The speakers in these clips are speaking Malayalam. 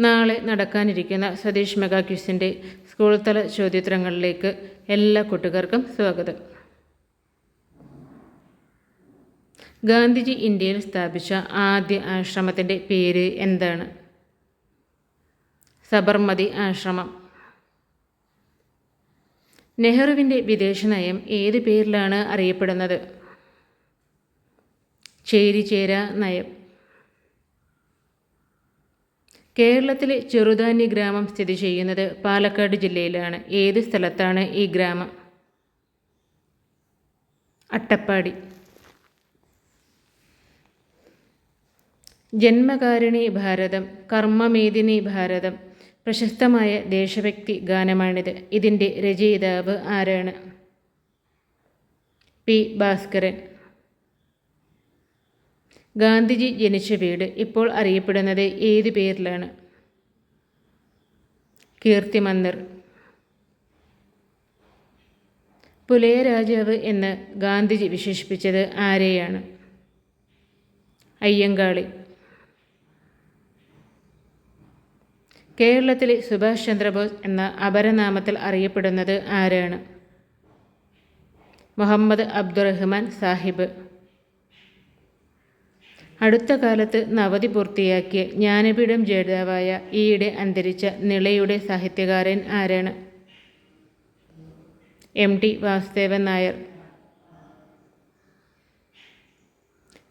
നാളെ നടക്കാനിരിക്കുന്ന സതീഷ് മെഗാ ക്വിസിന്റെ സ്കൂൾ തല ചോദ്യോത്തരങ്ങളിലേക്ക് എല്ലാ കൂട്ടുകാർക്കും സ്വാഗതം. ഗാന്ധിജി ഇന്ത്യയിൽ സ്ഥാപിച്ച ആദ്യ ആശ്രമത്തിന്റെ പേര് എന്താണ്? സബർമതി ആശ്രമം. നെഹ്റുവിന്റെ വിദേശ നയം ഏത് പേരിലാണ് അറിയപ്പെടുന്നത്? ചേരിചേര നയം. കേരളത്തിലെ ചെറുധാന്യ ഗ്രാമം സ്ഥിതി ചെയ്യുന്നത് പാലക്കാട് ജില്ലയിലാണ്. ഏത് സ്ഥലത്താണ് ഈ ഗ്രാമം? അട്ടപ്പാടി. ജന്മകാരിണി ഭാരതം കർമ്മമേദിനി ഭാരതം പ്രശസ്തമായ ദേശഭക്തി ഗാനമാണിത്. ഇതിന്റെ രചയിതാവ് ആരാണ്? പി. ഭാസ്കരൻ. ഗാന്ധിജി ജനിച്ച വീട് ഇപ്പോൾ അറിയപ്പെടുന്നത് ഏത് പേരിലാണ്? കീർത്തി മന്ദിർ പുലയ രാജാവ് എന്ന് ഗാന്ധിജി വിശേഷിപ്പിച്ചത് ആരെയാണ്? അയ്യങ്കാളി. കേരളത്തിലെ സുഭാഷ് ചന്ദ്രബോസ് എന്ന അപരനാമത്തിൽ അറിയപ്പെടുന്നത് ആരാണ്? മുഹമ്മദ് അബ്ദുറഹ്മാൻ സാഹിബ്. അടുത്ത കാലത്ത് നവതി പൂർത്തിയാക്കിയ ജ്ഞാനപീഠം ജേതാവായ ഈയിടെ അന്തരിച്ച നിളയുടെ സാഹിത്യകാരൻ ആരാണ്? M T Vasudevan Nair.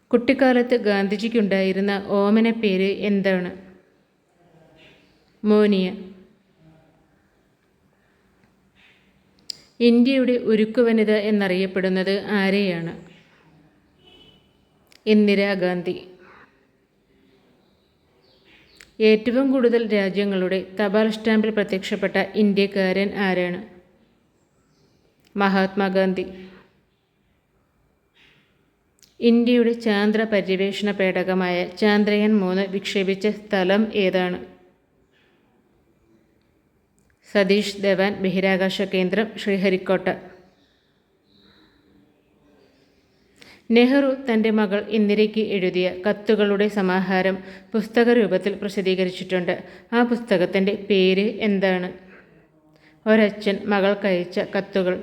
കുട്ടിക്കാലത്ത് ഗാന്ധിജിക്കുണ്ടായിരുന്ന ഓമന പേര് എന്താണ്? മോനിയ. ഇന്ത്യയുടെ ഉരുക്കുവനിത എന്നറിയപ്പെടുന്നത് ആരെയാണ്? ഇന്ദിരാഗാന്ധി ഏറ്റവും കൂടുതൽ രാജ്യങ്ങളുടെ തപാൽ സ്റ്റാമ്പിൽ പ്രത്യക്ഷപ്പെട്ട ഇന്ത്യക്കാരൻ ആരാണ്? മഹാത്മാഗാന്ധി ഇന്ത്യയുടെ ചാന്ദ്ര പര്യവേഷണ പേടകമായ ചാന്ദ്രയാൻ മൂന്ന് വിക്ഷേപിച്ച സ്ഥലം ഏതാണ്? സതീഷ് ധവാൻ ബഹിരാകാശ കേന്ദ്രം ശ്രീഹരിക്കോട്ട. നെഹ്റു തന്റെ മകൾ ഇന്ദിരയ്ക്ക് എഴുതിയ കത്തുകളുടെ സമാഹാരം പുസ്തക രൂപത്തിൽ പ്രസിദ്ധീകരിച്ചിട്ടുണ്ട്. ആ പുസ്തകത്തിന്റെ പേര് എന്താണ്? ഒരച്ഛൻ മകൾക്കയച്ച കത്തുകൾ.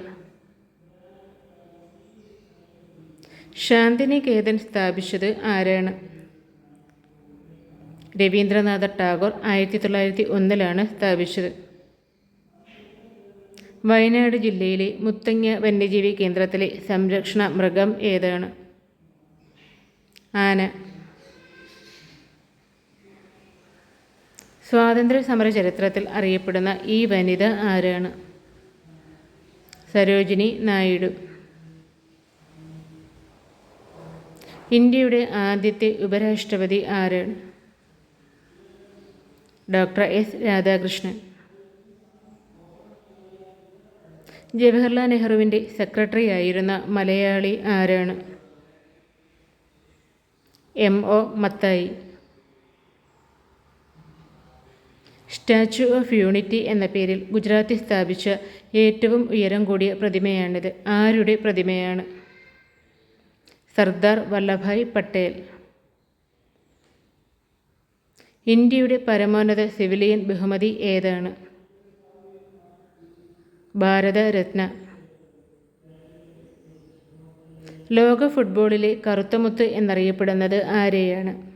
ശാന്തിനികേതൻ സ്ഥാപിച്ചത് ആരാണ്? രവീന്ദ്രനാഥ ടാഗോർ ആയിരത്തി തൊള്ളായിരത്തി ഒന്നിലാണ് സ്ഥാപിച്ചത്. വയനാട് ജില്ലയിലെ മുത്തങ്ങ വന്യജീവി കേന്ദ്രത്തിലെ സംരക്ഷണ മൃഗം ഏതാണ്? ആന. സ്വാതന്ത്ര്യ സമര ചരിത്രത്തിൽ അറിയപ്പെടുന്ന ഈ വനിത ആരാണ്? സരോജിനി നായിഡു. ഇന്ത്യയുടെ ആദ്യത്തെ ഉപരാഷ്ട്രപതി ആരാണ്? Doctor S Radhakrishnan. ജവഹർലാൽ നെഹ്റുവിന്റെ സെക്രട്ടറി ആയിരുന്ന മലയാളി ആരാണ്? M. O. Mathai. Statue of unity എന്ന പേരിൽ ഗുജറാത്തിൽ സ്ഥാപിച്ച ഏറ്റവും ഉയരം കൂടിയ പ്രതിമയാണിത്. ആരുടെ പ്രതിമയാണ്? സർദാർ വല്ലഭായ് പട്ടേൽ. ഇന്ത്യയുടെ പരമോന്നത സിവിലിയൻ ബഹുമതി ഏതാണ്? ഭാരതരത്ന. ലോക ഫുട്ബോളിലെ കറുത്തമുത്ത് എന്നറിയപ്പെടുന്നത് ആരെയാണ്?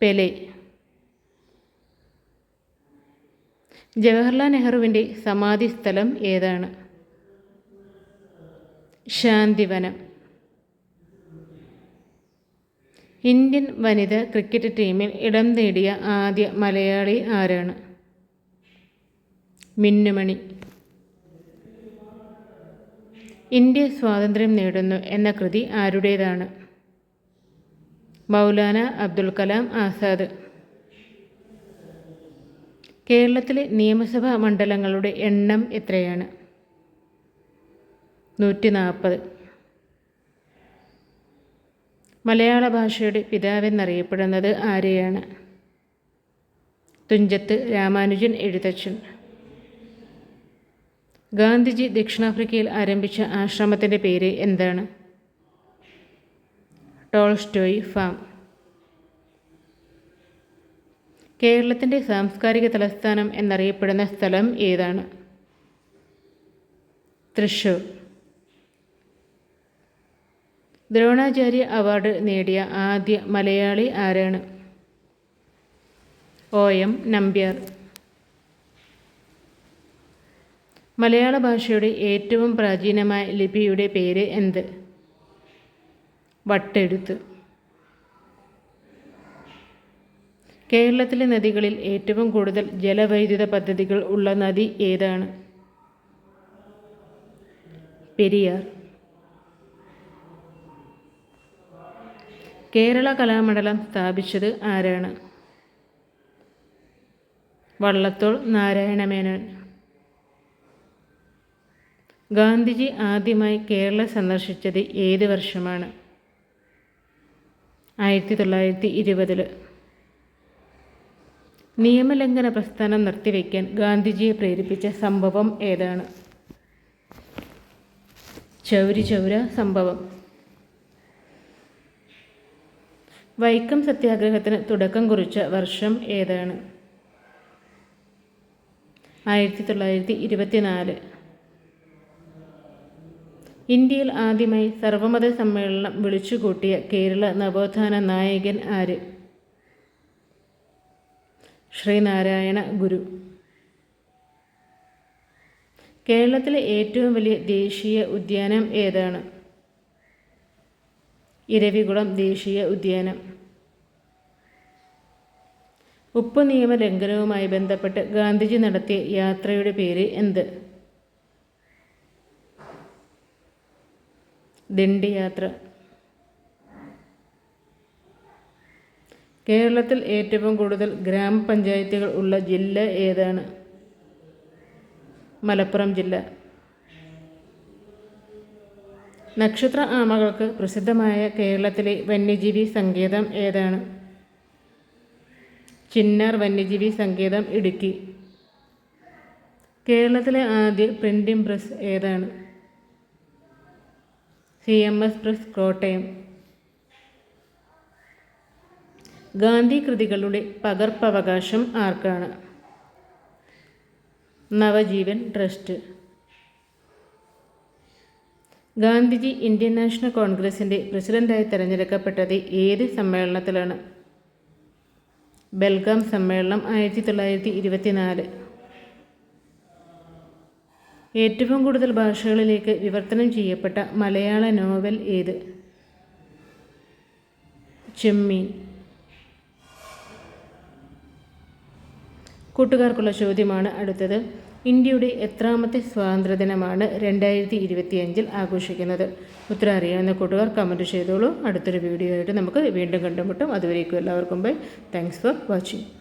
പെലെ. ജവഹർലാൽ നെഹ്റുവിന്റെ സമാധി സ്ഥലം ഏതാണ്? ശാന്തിവനം. ഇന്ത്യൻ വനിത ക്രിക്കറ്റ് ടീമിൽ ഇടം നേടിയ ആദ്യ മലയാളി ആരാണ്? മിന്നുമണി. ഇന്ത്യ സ്വാതന്ത്ര്യം നേടുന്നു എന്ന കൃതി ആരുടേതാണ്? മൗലാന അബ്ദുൽ കലാം ആസാദ്. കേരളത്തിലെ നിയമസഭാ മണ്ഡലങ്ങളുടെ എണ്ണം എത്രയാണ്? നൂറ്റി നാൽപ്പത് മലയാള ഭാഷയുടെ പിതാവെന്നറിയപ്പെടുന്നത് ആരെയാണ്? തുഞ്ചത്ത് രാമാനുജൻ എഴുത്തച്ഛൻ. ഗാന്ധിജി ദക്ഷിണാഫ്രിക്കയിൽ ആരംഭിച്ച ആശ്രമത്തിന്റെ പേര് എന്താണ്? Tolstoy farm. കേരളത്തിന്റെ സാംസ്കാരിക തലസ്ഥാനം എന്നറിയപ്പെടുന്ന സ്ഥലം ഏതാണ്? തൃശൂർ ദ്രോണാചാര്യ അവാർഡ് നേടിയ ആദ്യ മലയാളി ആരാണ്? ഒ. എം. നമ്പ്യാർ. മലയാള ഭാഷയുടെ ഏറ്റവും പ്രാചീനമായ ലിപിയുടെ പേര് എന്ത്? വട്ടെഴുത്ത്. കേരളത്തിലെ നദികളിൽ ഏറ്റവും കൂടുതൽ ജലവൈദ്യുത പദ്ധതികൾ ഉള്ള നദി ഏതാണ്? പെരിയാർ. കേരള കലാമണ്ഡലം സ്ഥാപിച്ചത് ആരാണ്? വള്ളത്തോൾ നാരായണമേനോൻ. ഗാന്ധിജി ആദ്യമായി കേരളം സന്ദർശിച്ചത് ഏത് വർഷമാണ്? ആയിരത്തി തൊള്ളായിരത്തി ഇരുപതിൽ നിയമലംഘന പ്രസ്ഥാനം നിർത്തിവെക്കാൻ ഗാന്ധിജിയെ പ്രേരിപ്പിച്ച സംഭവം ഏതാണ്? ചൗരി ചൗര സംഭവം. വൈക്കം സത്യാഗ്രഹത്തിന് തുടക്കം കുറിച്ച വർഷം ഏതാണ്? ആയിരത്തി തൊള്ളായിരത്തി ഇരുപത്തിനാല് ഇന്ത്യയിൽ ആദ്യമായി സർവമത സമ്മേളനം വിളിച്ചുകൂട്ടിയ കേരള നവോത്ഥാന നായകൻ ആര്? ശ്രീനാരായണ ഗുരു. കേരളത്തിലെ ഏറ്റവും വലിയ ദേശീയ ഉദ്യാനം ഏതാണ്? ഇരവികുളം ദേശീയ ഉദ്യാനം. ഉപ്പ് നിയമ ലംഘനവുമായി ബന്ധപ്പെട്ട് ഗാന്ധിജി നടത്തിയ യാത്രയുടെ പേര് എന്ത്? ദിണ്ടി യാത്ര കേരളത്തിൽ ഏറ്റവും കൂടുതൽ ഗ്രാമപഞ്ചായത്തുകൾ ഉള്ള ജില്ല ഏതാണ്? മലപ്പുറം ജില്ല. നക്ഷത്ര ആമകൾക്ക് പ്രസിദ്ധമായ കേരളത്തിലെ വന്യജീവി സങ്കേതം ഏതാണ്? ചിന്നാർ വന്യജീവി സങ്കേതം ഇടുക്കി. കേരളത്തിലെ ആദ്യ പ്രിന്റിംഗ് പ്രസ് ഏതാണ്? C M S press Kottayam. Gandhi കൃതികളുടെ പകർപ്പവകാശം ആർക്കാണ്? Navajivan trust. Gandhiji Indian national കോൺഗ്രസിന്റെ പ്രസിഡന്റായി തിരഞ്ഞെടുക്കപ്പെട്ടത് ഏത് സമ്മേളനത്തിലാണ്? ബെൽഗാം സമ്മേളനം ആയിരത്തി തൊള്ളായിരത്തി ഇരുപത്തിനാല് ഏറ്റവും കൂടുതൽ ഭാഷകളിലേക്ക് വിവർത്തനം ചെയ്യപ്പെട്ട മലയാള നോവൽ ഏത്? ചെമ്മീൻ. കൂട്ടുകാർക്കുള്ള ചോദ്യമാണ് അടുത്തത്. ഇന്ത്യയുടെ എത്രാമത്തെ സ്വാതന്ത്ര്യദിനമാണ് രണ്ടായിരത്തി ഇരുപത്തിയഞ്ചിൽ ആഘോഷിക്കുന്നത്? ഉത്തരം അറിയാവുന്ന കൂട്ടുകാർ കമന്റ് ചെയ്തോളൂ. അടുത്തൊരു വീഡിയോ ആയിട്ട് നമുക്ക് വീണ്ടും കണ്ടുമുട്ടും. അതുവരേക്കും എല്ലാവർക്കും ബൈ താങ്ക്സ് ഫോർ വാച്ചിങ്